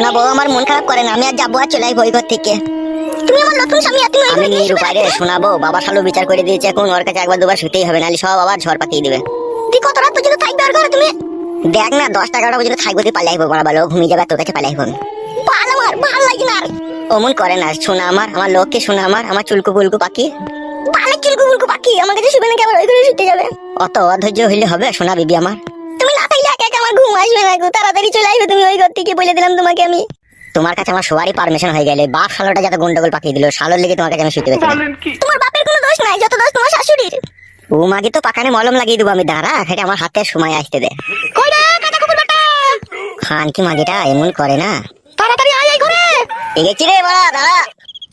শোনাবো আমার মন খারাপ করে না আমি আর যাব আর চলে আসব ওই ঘর থেকে। তুমি আমার নতুন স্বামী আর তুমি আমি নিরুপায় রে শোনাবো বাবা শালু বিচার করে দিয়েছে এখন ওর কাছে একবার দুবার শুতেই হবে নাহলে সব আবার ঝড় পাকিয়ে দিবে। তুই কত রাত পর্যন্ত থাকবে আর ঘরে তুমি? দেখ না দশটা এগারোটা পর্যন্ত থাকব তুই পালিয়ে আসব বড় ভালো ঘুমিয়ে যাবে আর তোর কাছে পালিয়ে আসব ভালো আমার ভালো লাগে না। আর। অমন করে না শোনা আমার আমার লোককে শোনা আমার আমার চুলকু বুলকু পাখি। ভালো চুলকু বুলকু পাখি আমার কাছে শুবে নাকি আবার ওই ঘরে শুতে যাবে? অত অধৈর্য হইলে হবে শোনা বিবি আমার তুমি না থাকলে একা একা আমার ঘুম আসবে না গো তাড়াতাড়ি চলে আসবে তুমি ওই ঘর থেকে বলে দিলাম তোমাকে আমি। তোমার কাছে আমার সবারই পারমিশন হয়ে গেলে বাপ শালোটা যাতে গন্ডগোল পাকিয়ে দিল শালোর লেগে তোমার কাছে আমি শুতে পেয়েছি তোমার বাপের কোনো দোষ নাই যত দোষ তোমার শাশুড়ির। ও মাকে তো পাকানে মলম লাগিয়ে দেবো আমি দাঁড়া সেটা আমার হাতে সময় আসতে দে। কই রে কাটা কুকুর বেটা? খান কি মাগিটা এমন করে না। তাড়াতাড়ি আয় এই ঘরে। এগেছি রে বাড়া দাঁড়া।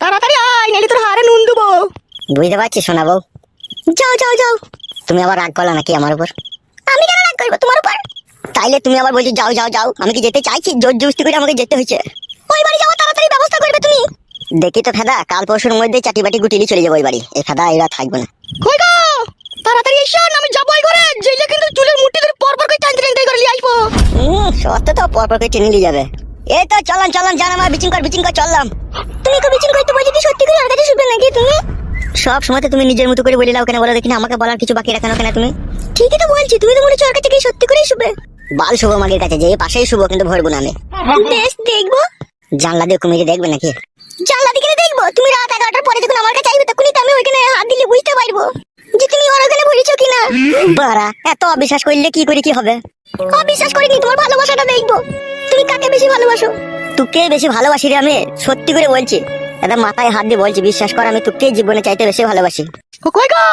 তাড়াতাড়ি আয় নাইলে তোর হারে নুন দেবো। বুঝতে পারছি শোনাবো যাও যাও যাও। তুমি আবার রাগ করলা নাকি আমার উপর? আমি কেন রাগ করব? তোমার উপর? তাইলে তুমি আবার বলছো, যাও যাও যাও, আমি কি যেতে চাইছি? জোর জবস্তি করে আমাকে যেতে হয়েছে। ওই বাড়ি যাওয়ার তাড়াতাড়ি ব্যবস্থা করবে তুমি। দেখি তো ফেদা কাল পরশুর মধ্যে চাটি বাটি গুটিলি চলে যাব ওই বাড়ি। এই ফেদা এরা থাকবে না। কই গো? তাড়াতাড়ি এসো, আমি যাব ওই ঘরে। যেইলে কিন্তু চুলের মুঠি ধরে পর পর করে টানতে টানতে করে নিয়ে আসব। হুম সত্য তো পর পর করে টেনে নিয়ে যাবে। এই তো চলান চলান জান আমার, বিচিং কর বিচিং কর, চললাম। তুমি তো বিচিং করতে বলছি কি সত্যি করে আর কাছে শুনবে নাকি তুমি? সব সময় তুমি নিজের মতো করে বলে নাও কেন? বলো দেখি আমাকে বলার কিছু বাকি রাখো না কেন তুমি? ঠিকই তো বলছি, তুমি তো মনে হচ্ছে ওর কাছে কি সত্যি করেই শুবে বাল শুভ মাগের কাছে যে পাশেই শুভ কিন্তু ভরবো না আমি বেশ দেখব? জানলা দিয়ে কুমিরে দেখবে নাকি? জানলা দিকে দেখব? তুমি রাত এগারোটার পরে যখন আমার কাছে আসবে তখনই তো আমি ওইখানে হাত দিলে বুঝতে পারব যে তুমি ওখানে ভরেছো কিনা। বাড়া এত অবিশ্বাস করলে কি করে কি হবে? অবিশ্বাস করিনি তোমার ভালোবাসাটা দেখব। তুমি কাকে বেশি ভালোবাসো? তোকে বেশি ভালোবাসি রে আমি সত্যি করে বলছি। দাদা মাথায় হাত দিয়ে বলছি বিশ্বাস কর আমি তোকে জীবনে চাইতে বেশি ভালোবাসি। কই গো?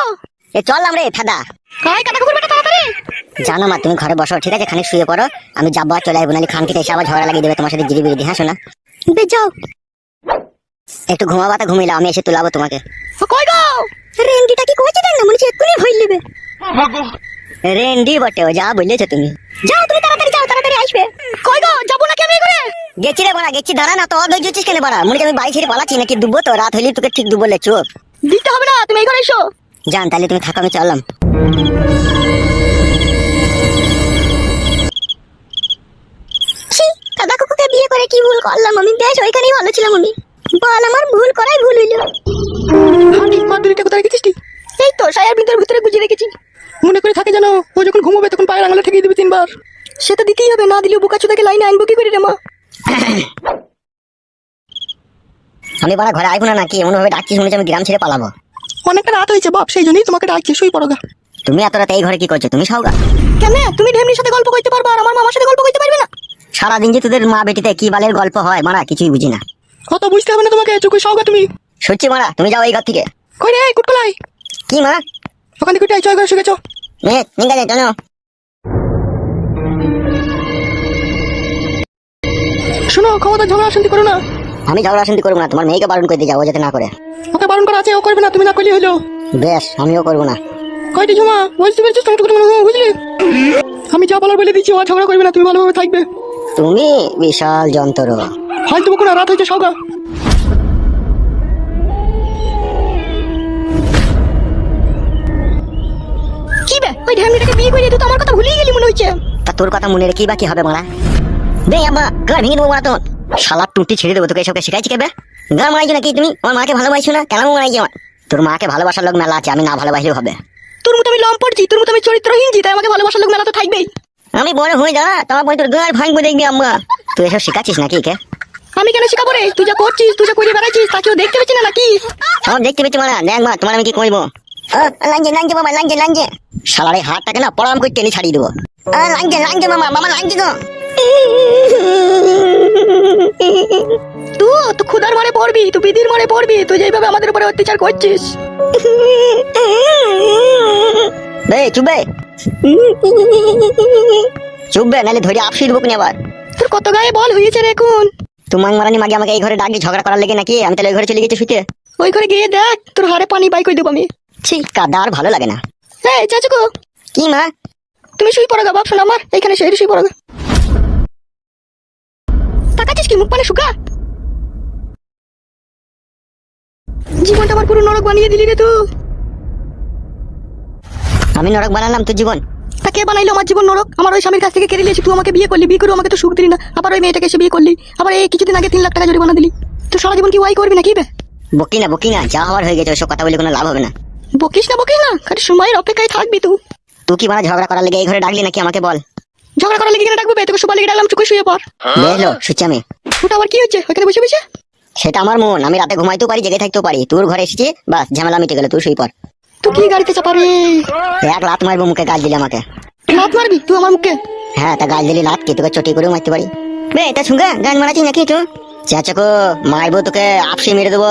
এ চললাম রে ফাদা। কই কাটা কুকুর বেটা তাড়াতাড়ি? জানো মা তুমি ঘরে বসো ঠিক আছে? খানিক শুয়ে পড়ো। আমি যাব আর চলে আসব নাহলে খান খেতে এসে আবার ঝগড়া লাগিয়ে দেবে তোমার সাথে জিরি বিরিদি হ্যাঁ শোনা যাও। একটু ঘুমাবা তা ঘুমিলাও আমি এসে তুলাবো তোমাকে। কই গো? রেন্ডিটা কি কইছে দেন না মনে হচ্ছে এক্ষুনি ভইল নেবে। রেন্ডি বটে যা বলেছ তুমি। যাও তুমি তাড়াতাড়ি যাও তাড়াতাড়ি আসবে। কই গো যাব নাকি আমি করে গেছি রে বড়া গেছি দাঁড়া না তো অধৈর্য হচ্ছিস কেন বড়া? মনে আমি বাড়ি ছেড়ে পালাচ্ছি নাকি ডুবো তো? রাত হইলে তোকে ঠিক ডুবলে চুপ। দিতে হবে না তুমি এই ঘরে এসো। জান তাহলে তুমি থাকো আমি চললাম। দাদা কুকুকে বিয়ে করে কি ভুল করলাম আমি? বেশ ওইখানেই ভালো ছিলাম আমি। বল আমার ভুল করাই ভুল হইল। হাঁটি মাদুরিটা কোথায় রেখেছিস? এই তো সায়ার ভিতর ভিতরে গুজিয়ে রেখেছি। মনে করে থাকে জানো ও যখন ঘুমোবে তখন পায়ের আঙুলে ঠেকিয়ে দিবি তিনবার। সেটা দিতেই হবে না দিলেও বোকা চোদাকে লাইনে আনব কি করে রে মা? আমি বাড়া ঘরে আইবো না নাকি? এমন ভাবে ডাকছিস মনে হচ্ছে আমি গ্রাম ছেড়ে পালাবো। অনেকটা রাত হয়েছে বাপ সেই জন্যই তোমাকে ডাকছি শুই পড়ো গা। তুমি এত রাতে এই ঘরে কি করছ? তুমি সাউগা কেন? তুমি ঢেমনির সাথে গল্প করতে পারবা আর আমার মামার সাথে গল্প করতে পারবে না? সারাদিন যে তোদের মা বেটিতে কি বালের গল্প হয় মারা কিছুই বুঝি না। কত বুঝতে হবে না তোমাকে চুকুই সওগা তুমি। সত্যি মারা তুমি যাও এই ঘর থেকে। কই রে কুটকলাই? কি মা? ওখান থেকে চয় শুয়ে গেছো এ নিঙ্গা যায় চলো। শোনো ক্ষমতা ঝগড়া শান্তি করো না। আমি ঝগড়া শান্তি করব না তোমার মেয়েকে বারণ করে দিয়ে যাব যাতে না করে। ওকে বারণ করা আছে ও করবে না তুমি না করলে হলো। বেশ আমিও করব না। কয়টি ঝুমা বুঝতে পেরেছিস বুঝলি? আমি যা বলার বলে দিচ্ছি ও ঝগড়া করবে না তুমি ভালোভাবে থাকবে। তুমি বিশাল যন্ত্র। হয়তো বকো না রাত হয়েছে সওগা কি বে? ওই ঢ্যামড়িটাকে বিয়ে করে তুই তো আমার কথা ভুলেই গেলি মনে হচ্ছে। তা তোর কথা মনে রেখে বা কি হবে মারা? বে আমা ভেঙে দেবো মারা তোর। শালা টুটি ছেড়ে দেবো তোকে এসবকে শিখাইছি কেবে গান মারাইছো নাকি তুমি? আমার মাকে ভালোবাসছো না কেন মারাইছো? আমার তোর মাকে ভালোবাসার লোক মেলা আছে আমি না ভালোবাসলেও হবে। তোর মতো আমি লম পড়ছি তোর মতো আমি চরিত্রহীন জি তাই আমাকে ভালোবাসার লোক মেলা তো থাকবেই। আমি বড় হয়ে দাঁড়া তোমার পরে তোর গাড় ভাঙবো দেখবি আম্মা তুই এসব শিখাচ্ছিস নাকি কে? আমি কেন শিখাবো রে? তুই যা করছিস তুই যা করে বেড়াচ্ছিস তা কেউ দেখতে পেয়েছি না নাকি? আমার দেখতে পেয়েছি মারা। দেখ মা তোমার আমি কি করব? লাঞ্জে লাঞ্জে বাবা লাঞ্জে লাঞ্জে। শালার এই হাতটাকে না পড়াম করে টেনে ছাড়িয়ে দেবো। লাঞ্জে লাঞ্জে মামা মামা লাঞ্জে তো। তুই তো ক্ষুদার মারে পড়বি তুই বিধির মারে পড়বি তুই যেভাবে আমাদের উপরে অত্যাচার করছিস। বে চুপবে। চুপবে নাহলে ধরে আপসি আবার। তোর কত গায়ে বল হয়েছে রে এখন? মারানি মাগে আমাকে এই ঘরে ঝগড়া করার লেগে নাকি? আমি তাহলে ওই ঘরে চলে গেছি শুতে ওই ঘরে গিয়ে দেখ তোর হারে পানি বাই করে দেবো আমি। ছি কাদা আর ভালো লাগে না। এই চাচুকো কি মা? তুমি শুই পড়ো গা বাপ শোনো আমার। এইখানে শুয়ে শুই পড়ো গা। তাকাচ্ছিস কি মুখ পানে শুকা? জীবনটা আমার পুরো নরক বানিয়ে দিলি রে তুই। আমি নরক বানালাম তোর জীবন। তা কে বানাইলো আমার জীবন নরক? আমার ওই স্বামীর কাছ থেকে কেড়ে নিয়েছি তুই আমাকে বিয়ে করলি বিয়ে করে আমাকে তো সুখ দিলি না। আবার ওই মেয়েটাকে এসে বিয়ে করলি। আবার এই কিছুদিন আগে তিন লাখ টাকা জরিমানা দিলি। তো সারা জীবন কি ওয়াই করবি না কি বে? বকি না বকি না যা হওয়ার হয়ে গেছে ওইসব কথা বলে কোনো লাভ হবে না। বকিস না বকিস না। খালি সময়ের অপেক্ষায় থাকবি তুই। তুই কি মানে ঝগড়া করার লেগে এই ঘরে ডাকলি নাকি আমাকে বল। ঝগড়া করার লেগে কেন ডাকবো? তোকে সবার লেগে ডাকলাম চুকে শুয়ে বেলো শুচ্ছি আমি। ওটা আবার কি হচ্ছে ওখানে বসে বসে? সেটা আমার মন আমি রাতে ঘুমাইতেও পারি জেগে থাকতেও পারি। তোর ঘরে এসেছি বাস ঝামেলা মিটে গেল তুই শুয়ে পর তুই কি গাড়িতে চাপারে এক লাত মারবো মুখে গাল দিলে আমাকে। লাত মারবি? তুই আমার মুখে? হ্যাঁ তা গাল দিলি লাত কি তোকে চটি করেও মারতে পারি। বে তা শুনগা গান মারাচ্ছি নাকি তুই চাচাকো মারবো তোকে আপসি মেরে দেবো।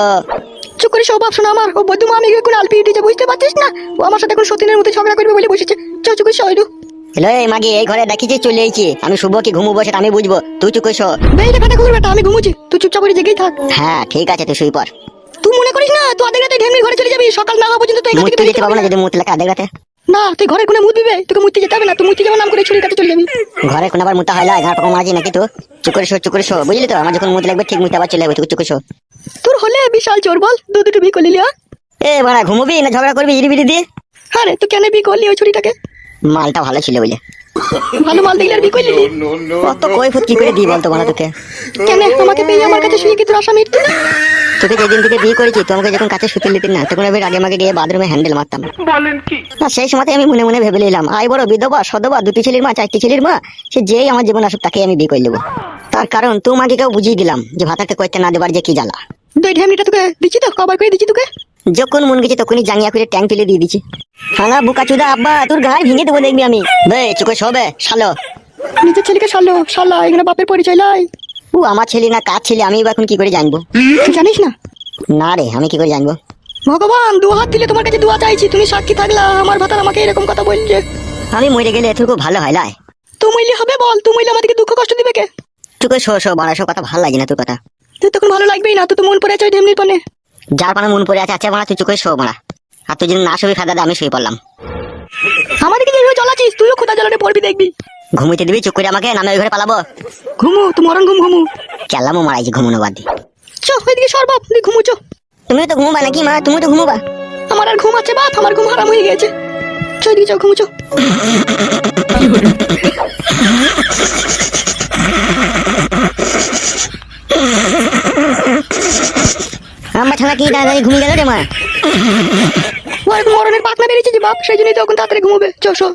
চুপ করে সব শোনা আমার? ও বদ্ধ মা আমি এখন আলপি উঠেছে বুঝতে পারছিস না? ও আমার সাথে এখন সতীনের মতো ঝগড়া করবে বলে বসেছে। চল চুপ করে শোয় হ্যালো এই মাগি এই ঘরে দেখিছি চলে আইছি আমি শুভ কি ঘুমবো সেটা আমি বুঝব। তুই চুপ কইস বেইটা ফাটা কুকুর আমি ঘুমুছি। তুই চুপচাপ করে জেগেই থাক। হ্যাঁ ঠিক আছে তুই শুই পর তুই মনে করিস না? তুই আধেক রাতে ঢেমনির ঘরে চলে যাবি। সকাল না হওয়া পর্যন্ত তুই এখান থেকে যেতে পারব না যদি মুত আধে রাতে। না তুই ঘরে কোনে মুত দিবে? তোকে মুততে যেতে হবে না। তুই মুততে যাওয়ার নাম করে ছুরির কাছে চলে যাবি। ঘরে কোন আবার মুতা হয় না পাকা মারাজি নাকি তো চুপ করে শো চুপ করে শো। বুঝলি তো? আমার যখন মুত লাগবে ঠিক মুতে আবার চলে যাবে। তুই চুপ করে শো। তোর হলে বিশাল চোর বল। দু দুটো বি করলি এ বাড়া ঘুমবি না ঝগড়া করবি? ইরি বিরি দিয়ে। আরে তুই কেন বি করলি ওই ছুরিটাকে? মালটা ভালো ছিল বলে ভালো মাল দেখলে আর বি করলি? কত কৈফত কি করে দিই বলতো বানা তোকে? কেন? আমাকে পেয়ে আমার কাছে শুয়ে কি তোর আশা মিটতি না? তোকে যেদিন থেকে বিয়ে করেছি তোমাকে যখন কাছে শুতে নিতি না তখন আমি আগে মাগে গিয়ে বাথরুমে হ্যান্ডেল মারতাম। না সেই সময় আমি মনে মনে ভেবে নিলাম আই বড় বিধবা সদবা দুটি ছেলের মা চারটি ছেলের মা সে যেই আমার জীবন আসুক তাকে আমি বিয়ে করে নেব। তার কারণ তোমাকে কেউ বুঝিয়ে দিলাম যে ভাতাকে করতে না দেবার যে কি জ্বালা। দুই ঢেমনিটা তোকে দিচ্ছি তো কবার করে দিচ্ছি তোকে? যখন মন গেছে তখনই জাঙ্গিয়া করে ট্যাঙ্ক তুলে দিয়ে দিচ্ছি হাঙা বুকা চুদা আব্বা তোর গায়ে ভেঙে দেবো দেখবি আমি। বে চুকে সবে শালো। নিজের ছেলেকে সারলো শালা এখানে বাপের পরিচয় লাই ও আমার ছেলে না কার ছেলে আমি এখন কি করে জানব? তুই জানিস না? না রে আমি কি করে জানব? ভগবান দু হাত দিলে তোমার কাছে দোয়া চাইছি তুমি সাক্ষী থাকলা আমার ভাতার আমাকে এরকম কথা বলছে আমি মরে গেলে এতটুকু ভালো হয় লাই। তুই মইলে হবে বল তুই মইলে আমাদেরকে দুঃখ কষ্ট দিবে কে? চুকে শো শো বাড়া সব কথা ভালো লাগে না তোর কথা। তুই তখন ভালো লাগবেই না তুই তো মন পড়ে আছে ঢেমনির পানে। যার পানা মন পড়ে আছে আচ্ছা বাড়া তুই চুকে শো বাড়া। আর তুই যদি না শুবি খাদা আমি শুয়ে পড়লাম। আমাদেরকে যেভাবে চলাচ্ছিস তুইও খোদা জলনে পড়বি দেখবি। ঘুমিতে দিবি? চুপ করে আমাকে? নামে ওই ঘরে পালাবো? ঘুমু তুই মরণ ঘুম ঘুমু। কেলামও মারাইছি ঘুমনো বাদ। দিয়ে চ ওইদিকে সর বাপ তুই ঘুমু চ। তুমিও তো ঘুমবা নাকি মা? তুমি তো ঘুমোবা। আমার আর ঘুম আছে বাপ আমার ঘুম হারাম হয়ে গেছে। চ ওইদিকে চ ঘুমু চ। আমার ছাড়া কি দাদা ঘুমিয়ে গেল রে মা? ওর মরণের পাতনা বেরিয়েছে যে বাপ, সেই জন্যই তখন তাড়াতাড়ি ঘুমোবে। চশো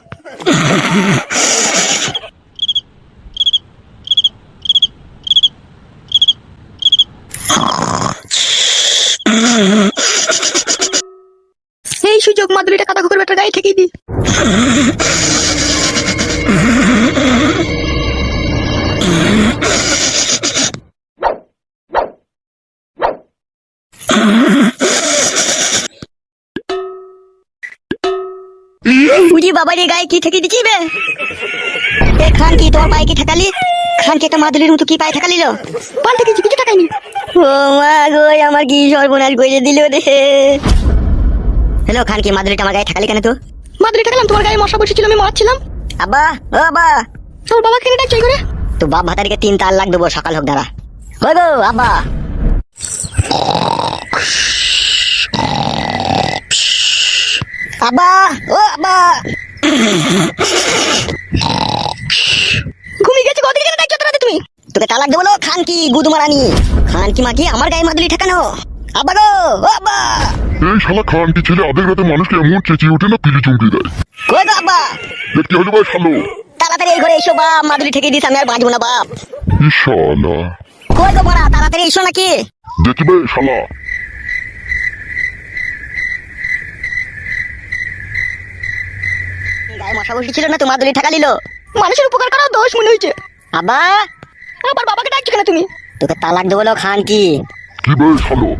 চ এই সুযোগ মাদুলিটা কাদা কুকুর বেটার গায়ে ঠেকিয়ে দি বুঝি বাবার গায়ে কি ঠেকে দিচ্ছি বে? এ খান কি তোমার পায়ে কি ঠেকালি? খান কি একটা মাদুলির মতো কি পায়ে ঠেকালিল? পাল্টে গেছি কিছু টাকাই নি ও মা গো আমার কি সর্বনাশ করে দিল রে। হ্যালো খান কি মাদুলিটা আমার গায়ে ঠেকালি কেন তো? মাদুরি ঠেকালাম তোমার গায়ে মশা বসেছিল আমি মারছিলাম। আব্বা ও আব্বা। তোর বাবা কেন ডাকছে করে? তো বাপ ভাতারিকে তিন তার লাখ দেবো সকাল হোক দাঁড়া। গো আব্বা। আব্বা ও আব্বা। ঘুমিয়ে গেছে কদিন কেন ডাকছো তোরা তুমি। তোকে তালাক দেবো খান কি গুদু মারানি খান কি মা কি আমার গায়ে মাদুলি ঠেকানো। আব্বা গো ও আব্বা। এই শালা খানটি ছেলে আধেক রাতে মানুষকে এমন চেঁচিয়ে ওঠে না পিলি চুমকি দেয়। কই গো আব্বা? কি হলো ভাই শালো। তাড়াতাড়ি এই ঘরে এসো বাপ মাদুলি ঠেকে দিস আমি আর বাঁচবো না বাপ। ই শালা কই গো বড়া তাড়াতাড়ি এসো নাকি? দেখি ভাই শালা। মশা বসেছিল না তো ঠেকা ঠেকালিল মানুষের উপকার করা দোষ মনে হয়েছে। আবা আবার বাবাকে ডাকছো কেন তুমি? তোকে তালাক দেবো লো, খান কি? কি শালো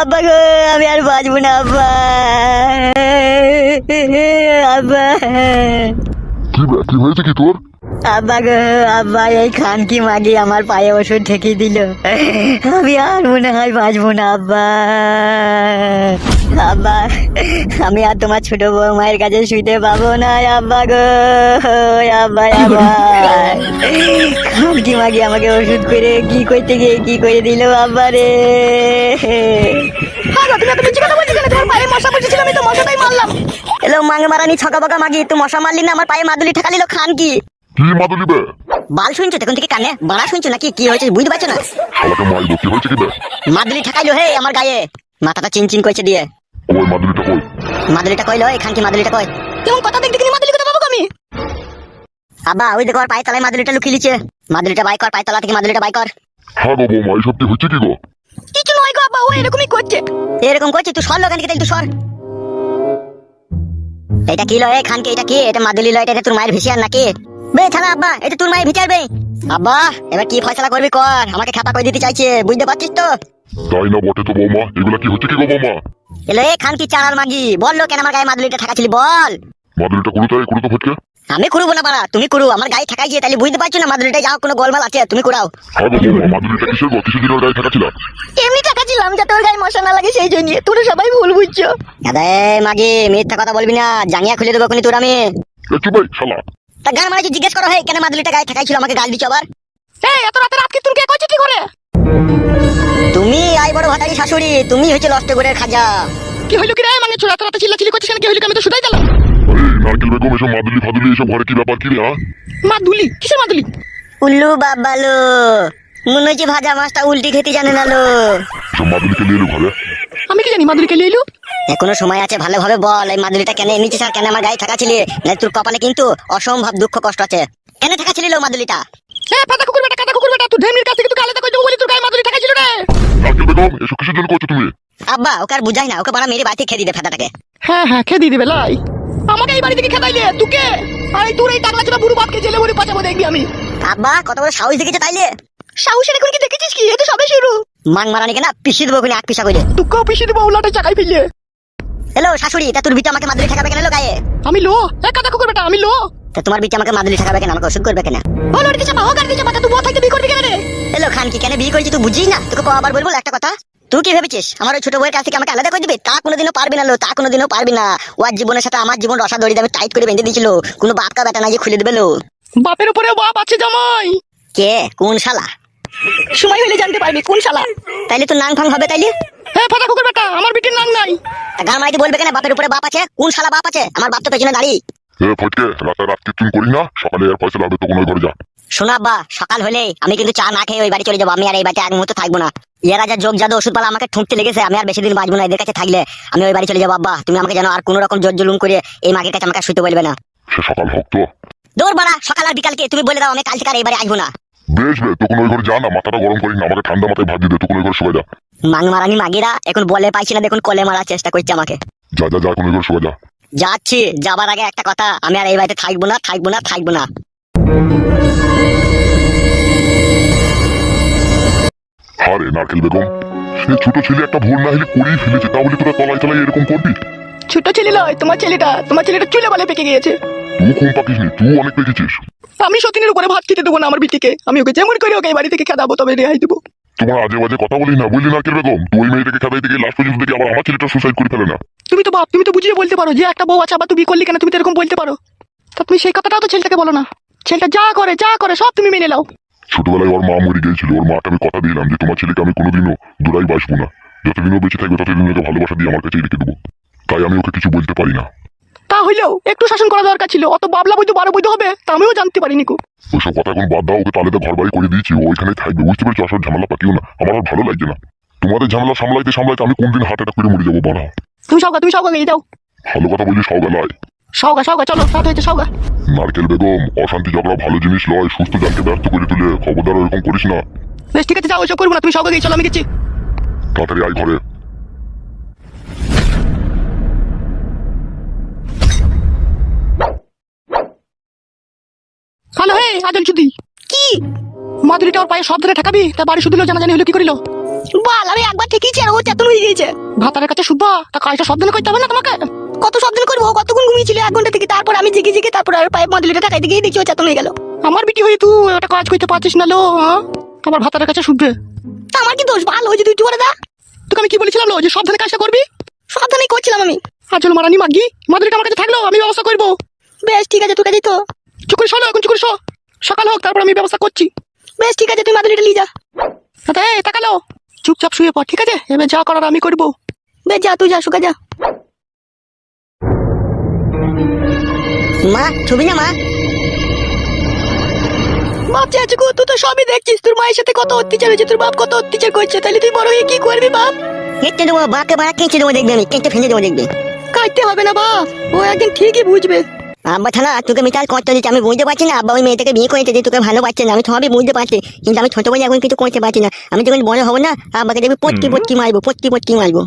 আব্বা গো আমি আর বাঁচবো না আব্বা। আব্বা। কি কি হয়েছে কি তোর? আব্বা গো আব্বা এই খান কি মাগি আমার পায়ে ওষুধ ঠেকে দিল? আমি আর মনে হয় বাঁচবো না আব্বা। আব্বা আমি আর তোমার ছোট বউ মায়ের কাছে শুইতে পাবো না আব্বা গো আব্বা আব্বা। খান কি মাগি আমাকে ওষুধ করে কি করতে গিয়ে কি করে দিল আব্বা রে? হ্যাঁ গো, তুমি এত মিথ্যে কথা বলছো কেন তোমার পায়ে মশা বসেছিল আমি তো মশাটাই মারলাম। এলো মাঙ্গে মারানি ছকা বকা মাগি তুই মশা মারলি না আমার পায়ে মাদুলি ঠেকালিল খান কি কি মাদুলি বে? বাল শুনছো তখন থেকে কানে? বাড়া শুনছো নাকি? কি হয়েছে বুঝতে পারছ না? মাদুলি ঠেকাইলো হে আমার গায়ে। মাথাটা চিন চিন করেছে দিয়ে। ওই মাদুলিটা কই? মাদুলিটা কইলো এই খানকি মাদুলিটা কই? কেমন কথা দেখতে কিনি মাদুলি কথা পাবো আমি? আব্বা ওই দেখো আর পায়ে তলায় মাদুলিটা লুকিয়ে লিছে মাদুলিটা বাই কর পায়ে তলা থেকে মাদুলিটা বাই কর। হ্যাঁ গো বৌমা এইসব কি হচ্ছে কি গো? কিছু নয় গো আব্বা ও এরকমই করছে। এরকম করছিস তুই সর লোকান থেকে তুই সর। এটা কি লয় খানকে? এটা কি? এটা মাদুলি লয় এটা তোর মায়ের ভিসিয়ার নাকি? বে থানা আব্বা এটা তোর মায়ের ভিচার বে। আব্বা এবার কি ফয়সালা করবি কর? আমাকে খাপা করে দিতে চাইছে বুঝতে পারছিস তো? তাই না বটে তো বৌমা এগুলা কি হচ্ছে কি গো বৌমা? এলো এ খান কি চালার মাগি। বলল কেন আমার গায়ে মাদুলিটা ঠেকাছিলি বল। মাদুলিটা কুড়ুতো এই কুড়ুতো ফটকে আমি করব না পারা তুমি করু আমার গায়ে ঠেকাই গিয়ে তাহলে বুঝতে পারছ না মাদুলিটা যাও কোনো গোলমাল আছে? তুমি কুড়াও। হ্যাঁ মাদুলিটা কিসের গো কিসের দিনের গায়ে থাকা এমনি টাকা ছিলাম যাতে ওর গায়ে মশা না লাগে সেই জন্য। তোরা সবাই ভুল বুঝছ। দাদা মাগি মিথ্যা কথা বলবি না। জাঙ্গিয়া খুলে দেবো কোনি তোর আমি। চুপ ভাই শালা। তা গান মারাচ্ছি জিজ্ঞেস করো হে কেন মাদুলিটা গায়ে ঠেকাইছিল আমাকে গাল দিচ্ছ আবার? এই এত রাতে রাত কি তুমি কে করছ কি করে? শাশুড়ি তুমি খাজা। কি হইল কি রে? মানে ছোড়া রাতে চিল্লা চিল্লি করছিস কেন? কি হইল আমি তো শুধাই দিলাম এই নারকেল বেগম এসব মাদুলি ফাদুলি এসব ঘরে কি ব্যাপার? কি রে হ্যাঁ? মাদুলি? কিসের মাদুলি? উল্লু বাবালো মনে হচ্ছে ভাজা মাছটা উল্টি খেতে জানে না লো। এসব মাদুলিকে নিয়ে এলো ঘরে? আমি কি জানি মাদুলি কে লিয়ে এলো? এখনও সময় আছে ভালোভাবে বল এই মাদুলিটা কেন এনেছিস আর কেন আমার গায়ে থাকাছিলি? না তোর কপালে কিন্তু অসম্ভব দুঃখ কষ্ট আছে। কেন থাকাছিলি লো মাদুলিটা? এ পাতা কুকুর বেটা কাটা কুকুর বেটা তুই ঢেমির কাছ থেকে তুই আলাদা করে দেবো? আব্বা ওকে আর বুঝাই না ওকে বাড়া মেরে বাড়িতে খেয়ে দিবে ফেদাটাকে। হ্যাঁ হ্যাঁ খেয়ে দিবে লাই। আমাকে এই বাড়ি থেকে খেদাইলে তুকে। আর এই তোর এই টাকলা ছিল বুড়ো বাপকে জেলে বলে পাঠাবো দেখবি আমি। আব্বা কত বড় সাহস দেখেছে তাইলে? সাহসের এখন কি দেখেছিস কি? এ তো সবে শুরু। মাং মারানি কেনা পিছিয়ে দেবো ওখানে এক পিসা করে তুকেও পিছিয়ে দেবো উল্লাটে চাকাই ফেললে। হ্যালো শাশুড়ি তা তোর বিটা আমাকে মাদুলি ঠেকাবে কেন লো গায়ে? আমি লো? এ কাটা কুকুর বেটা আমি লো। তা তোমার বিটা আমাকে মাদুলি ঠেকাবে কেন? আমাকে ওষুধ করবে কেন? ও লড়িতে চাপা ও গাড়িতে চাপা তুই বউ থাকতে বিয়ে করবি কেন রে। হ্যালো খান কি কেন বিয়ে করেছি তুই বুঝিস না? তোকে আবার বলব একটা কথা। তুই কি ভেবেছিস? আমার ওই ছোট বউয়ের কাছ থেকে আমাকে আলাদা করে দিবে? তা কোনোদিনও পারবি না লো তা কোনোদিনও পারবি না। ওর জীবনের সাথে আমার জীবন রসা দড়ি আমি টাইট করে বেঁধে দিয়েছিল। কোনো বাপকা বেটা না যে খুলে দেবে লো। বাপের উপরে বাপ আছে জামাই। কে? কোন শালা? সময় হলে জানতে পারবি কোন শালা? তাইলে তো নাং ফাং হবে তাইলে? হ্যাঁ ফাটা কুকুর বেটা আমার বিটির নাম নাই। তা গান মাইতে বলবে কেন? বাপের উপরে বাপ আছে? কোন শালা বাপ আছে? আমার বাপ তো পেছনে দাঁড়িয়ে। এ ফটকে রাতে রাত কীর্তন করি না? সকালে এর ফয়সলা হবে তখন ওই ঘরে যা। শোনা আব্বা সকাল হলে আমি কিন্তু চা না খেয়ে ওই বাড়ি চলে যাব। আমি আর এই বাড়িতে এক মুহূর্ত থাকব না। এরা যা যোগ জাদু ওষুধ পালা আমাকে ঠুঁকতে লেগেছে আমি আর বেশি দিন বাঁচবো না এদের কাছে থাকলে। আমি ওই বাড়ি চলে যাব আব্বা। তুমি আমাকে যেন আর কোনো রকম জোর জুলুম করে এই মাকে কাছে আমাকে শুতে বলবে না। সে সকাল হোক তো। দৌড় বাড়া সকাল আর বিকালকে তুমি বলে দাও আমি কাল থেকে আর এই বাড়ি আসব না। বেশ বে তখন ওই ঘরে যা না মাথাটা গরম করি না আমাকে ঠান্ডা মাথায় ভাত দিয়ে দে তখন ওই ঘরে শোয়া যা। মাং মারানি মাগিরা এখন বলে পাইছি না দেখুন কলে মারার চেষ্টা করছে আমাকে। যা যা যা এখন ওই ঘরে শোয়া যা। যাচ্ছি যাবার আগে একটা কথা আমি আর এই বাড়িতে থাকব না থাকব না থাকব না। নারকেল বেগম সে ছোট ছেলে একটা ভুল না হলে করেই ফেলেছে তাহলে তোরা তলায় তলায় এরকম করবি? ছোট ছেলে নয় তোমার ছেলেটা তোমার ছেলেটা চুলে বলে পেকে গিয়েছে। তুই কম পাকিস নি তুই অনেক পেকেছিস। আমি সতীনের উপরে ভাত খেতে দেবো না আমার বিটিকে। আমি ওকে যেমন করে ওকে বাড়ি থেকে খেদাবো তবে রেহাই দেবো। তোমার আজে বাজে কথা বলি না বুঝলি নারকেল বেগম? তুই ওই মেয়েটাকে খেদাইতে গিয়ে লাস্ট পর্যন্ত দেখি আবার আমার ছেলেটা সুসাইড করে ফেলে না। তুমি তো বাপ তুমি তো বুঝিয়ে বলতে পারো যে একটা বউ আছে আবার তুমি করলি কেন? তুমি তো এরকম বলতে পারো। তা তুমি সেই কথাটাও তো ছেলেটাকে বলো না। ছেলেটা যা করে যা করে সব তুমি মেনে নাও। ছোটবেলায় ওর মা মরে গিয়েছিল ওর মাকে আমি কথা দিলাম যে তোমার ছেলেকে আমি কোনোদিনও দূরাই বাসবো না। যতদিনও বেঁচে থাকবে ততদিন ওকে ভালোবাসা দিয়ে আমার কাছে রেখে দেবো। তাই আমি ওকে কিছু বলতে পারি না। তা হইলেও একটু শাসন করা দরকার ছিল অত বাবলা বৈধ বারো বৈধ হবে তা আমিও জানতে পারিনি কো। ওইসব কথা এখন বাদ দাও ওকে তালেতে ঘর বাড়ি করে দিয়েছি ও ওইখানে থাকবে বুঝতে পেরেছ? আসলে ঝামেলা পাকিও না আমার আর ভালো লাগছে না। তোমাদের ঝামেলা সামলাইতে সামলাইতে আমি কোনদিন হার্ট অ্যাটাক করে মরে যাব বাড়া। তুমি সৌগা তুমি সৌগা গিয়ে যাও। ভালো কথা বলছি সওগালায় সৌগা সৌগা চলো সাথে হয়েছে সৌগা নারকেল বেগম অশান্তি ঝগড়া ভালো জিনিস নয় সুস্থ জানকে ব্যর্থ করে তুলে খবরদার ওরকম করিস না। বেশ ঠিক আছে যাও ওইসব করব না তুমি সৌগা গিয়ে চলো আমি গেছি তাড়াতাড়ি আয় ঘরে। হ্যালো হে আজল চুদি কি? মাদুরিটা ওর পায়ে সব ধরে ঠেকাবি? তা বাড়ি শুধু জানা জানি হলো কি করিল? বল আমি একবার ঠিকই ছিল ও চেতন হয়ে গিয়েছে। ভাতারের কাছে শুভা তা কাজটা সব দিন করতে হবে না তোমাকে? কত সব দিন করব কতক্ষণ ঘুমিয়েছিল? এক ঘণ্টা থেকে তারপর আমি জিগে জিগে তারপর আর পায়ে মাদুরিটা ঠেকাইতে গিয়ে দেখছি ও চেতন হয়ে গেল। আমার বিটি হয়ে তুই একটা কাজ করতে পারছিস না লো? আমার ভাতারের কাছে শুভবে তা আমার কি দোষ? ভালো হয়েছে তুই করে দা। তোকে আমি কি বলেছিলাম লো যে সাবধানে কাজটা করবি? সাবধানে করছিলাম আমি। আজল মারানি মাগি মাদুরিটা আমার কাছে থাকল আমি ব্যবস্থা করব। বেশ ঠিক আছে তোর কাছে তো চুকুর শোনো এখন চুকুর শো। সকাল হোক তারপর আমি ব্যবস্থা করছি। বেশ ঠিক আছে তুই মাদুরিটা নিয়ে যা। এই তাকালো। চুপচাপ শুয়ে পড় ঠিক আছে? এবার যা করার আমি করব। বেশ যা তুই যা শুকা যা। মা ছবি না মা। বাপ চাচু তুই তো সবই দেখছিস। তোর মায়ের সাথে কত অত্যাচার হয়েছে তোর বাপ কত অত্যাচার করছে। তাহলে তুই বড় হয়ে কি করবি বাপ? কেটে দেবো বাকে বাড়া কেটে দেবো দেখবে আমি কেটে ফেলে দেবো দেখবে। কাটতে হবে না বাপ। ও একদিন ঠিকই বুঝবে। আব্বা থানা তোকে আমি তার কষ্ট দিচ্ছি আমি বুঝতে পারছি না। আব্বা ওই মেয়েটাকে বিয়ে করেছে যে তোকে ভালোবাসছে না আমি সবই বুঝতে পারছি। কিন্তু আমি ছোট বলে এখন কিছু করতে পারছি না। আমি যখন বড় হব না আব্বাকে দেখবি পটকি পটকি মারবো পটকি পটকি মারবো।